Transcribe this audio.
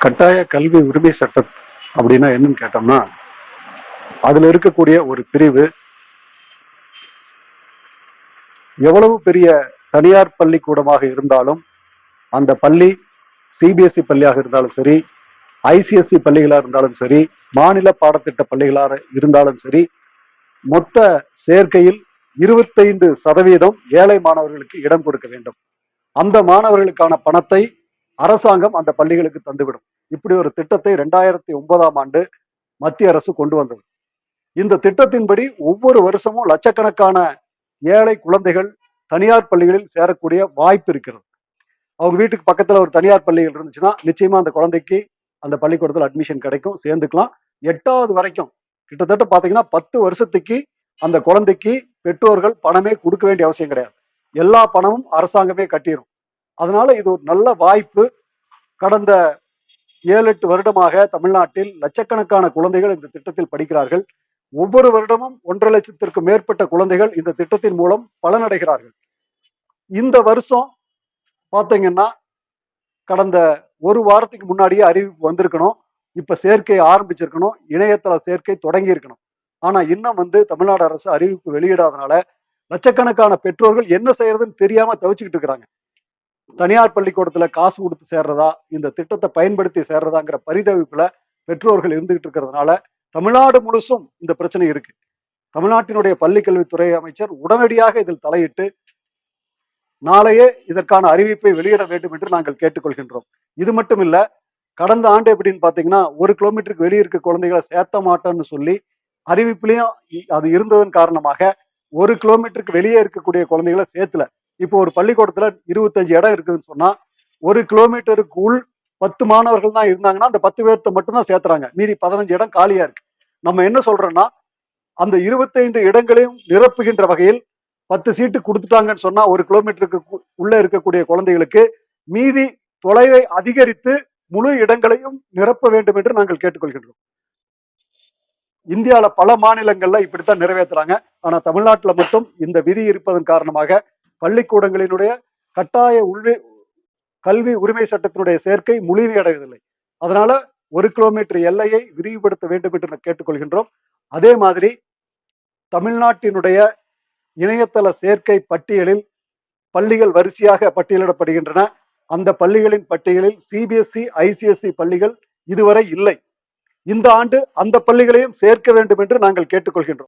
கட்டாய கல்வி உரிமை சட்டம் அப்படின்னா என்னன்னு கேட்டோம்னா அதுல இருக்கக்கூடிய ஒரு பிரிவு எவ்வளவு பெரிய தனியார் பள்ளிக்கூடமாக இருந்தாலும் அந்த பள்ளி சிபிஎஸ்இ பள்ளியாக இருந்தாலும் சரி ஐசிஎஸ்சி பள்ளிகளாக இருந்தாலும் சரி மாநில பாடத்திட்ட பள்ளிகளாக இருந்தாலும் சரி மொத்த சேர்க்கையில் இருபத்தைந்து சதவீதம் ஏழை மாணவர்களுக்கு இடம் கொடுக்க வேண்டும். அந்த மாணவர்களுக்கான பணத்தை அரசாங்கம் அந்த பள்ளிகளுக்கு தந்துவிடும். இப்படி ஒரு திட்டத்தை ரெண்டாயிரத்தி ஒன்பதாம் ஆண்டு மத்திய அரசு கொண்டு வந்தது. இந்த திட்டத்தின்படி ஒவ்வொரு வருஷமும் லட்சக்கணக்கான ஏழை குழந்தைகள் தனியார் பள்ளிகளில் சேரக்கூடிய வாய்ப்பு இருக்கிறது. அவங்க வீட்டுக்கு பக்கத்தில் ஒரு தனியார் பள்ளிகள் இருந்துச்சுன்னா நிச்சயமா அந்த குழந்தைக்கு அந்த பள்ளிக்கூடத்தில் அட்மிஷன் கிடைக்கும். சேர்ந்துக்கலாம். எட்டாவது வரைக்கும் கிட்டத்தட்ட பார்த்தீங்கன்னா பத்து வருஷத்துக்கு அந்த குழந்தைக்கு பெற்றோர்கள் பணமே கொடுக்க வேண்டிய அவசியம் கிடையாது. எல்லா பணமும் அரசாங்கமே கட்டிடும் அதனால இது ஒரு நல்ல வாய்ப்பு. கடந்த ஏழு எட்டு வருடமாக தமிழ்நாட்டில் லட்சக்கணக்கான குழந்தைகள் இந்த திட்டத்தில் படிக்கிறார்கள். ஒவ்வொரு வருடமும் ஒன்றரை லட்சத்திற்கு மேற்பட்ட குழந்தைகள் இந்த திட்டத்தின் மூலம் பலனடைகிறார்கள். இந்த வருஷம் பார்த்தீங்கன்னா கடந்த ஒரு வாரத்துக்கு முன்னாடியே அறிவிப்பு வந்திருக்கணும். இப்ப சேர்க்கை ஆரம்பிச்சிருக்கணும். இணையதள சேர்க்கை தொடங்கி இருக்கணும் ஆனா இன்னும் வந்து தமிழ்நாடு அரசு அறிவிப்பு வெளியிடாதனால லட்சக்கணக்கான பெற்றோர்கள் என்ன செய்யறதுன்னு தெரியாம தவிச்சுக்கிட்டு இருக்கிறாங்க. தனியார் பள்ளிக்கூடத்துல காசு கொடுத்து சேர்றதா இந்த திட்டத்தை பயன்படுத்தி சேர்றதாங்கிற பரிதவிப்புல பெற்றோர்கள் இருந்துகிட்டு இருக்கிறதுனால தமிழ்நாடு முழுசும் இந்த பிரச்சனை இருக்கு. தமிழ்நாட்டினுடைய பள்ளிக்கல்வித்துறை அமைச்சர் உடனடியாக இதில் தலையிட்டு நாளையே இதற்கான அறிவிப்பை வெளியிட வேண்டும் என்று நாங்கள் கேட்டுக்கொள்கின்றோம். இது மட்டும் இல்ல கடந்த ஆண்டு எப்படின்னு பாத்தீங்கன்னா ஒரு கிலோமீட்டருக்கு வெளியே இருக்க குழந்தைகளை சேர்த்த மாட்டோம்னு சொல்லி அறிவிப்புலயும் அது இருந்ததன் காரணமாக ஒரு கிலோமீட்டருக்கு வெளியே இருக்கக்கூடிய குழந்தைகளை சேர்த்துல. இப்போ ஒரு பள்ளிக்கூடத்துல இருபத்தஞ்சு இடம் இருக்குதுன்னு சொன்னா ஒரு கிலோமீட்டருக்கு உள் பத்து மாணவர்கள் தான் இருந்தாங்கன்னா அந்த பத்து பேர்த்த மட்டும்தான் சேர்த்துறாங்க. மீதி பதினஞ்சு இடம் காலியா இருக்கு. நம்ம என்ன சொல்றோம்னா அந்த இருபத்தைந்து இடங்களையும் நிரப்புகின்ற வகையில் பத்து சீட்டு கொடுத்துட்டாங்கன்னு சொன்னா ஒரு கிலோமீட்டருக்கு உள்ள இருக்கக்கூடிய குழந்தைகளுக்கு மீதி தொலைவை அதிகரித்து முழு இடங்களையும் நிரப்ப வேண்டும் என்று நாங்கள் கேட்டுக்கொள்கின்றோம். இந்தியாவில் பல மாநிலங்கள்ல இப்படித்தான் நிறைவேற்றுறாங்க ஆனா தமிழ்நாட்டில் மட்டும் இந்த விதி இருப்பதன் காரணமாக பள்ளிக்கூடங்களினுடைய கட்டாய உள்வி கல்வி உரிமை சட்டத்தினுடைய சேர்க்கை முழுமையடைவதில்லை அதனால ஒரு கிலோமீட்டர் எல்லையை விரிவுபடுத்த வேண்டும் என்று நான் கேட்டுக்கொள்கின்றோம். அதே மாதிரி தமிழ்நாட்டினுடைய இணையதள சேர்க்கை பட்டியலில் பள்ளிகள் வரிசையாக பட்டியலிடப்படுகின்றன. அந்த பள்ளிகளின் பட்டியலில் சிபிஎஸ்இ ஐசிஎஸ்இ பள்ளிகள் இதுவரை இல்லை. இந்த ஆண்டு அந்த பள்ளிகளையும் சேர்க்க வேண்டும் என்று நாங்கள் கேட்டுக்கொள்கின்றோம்.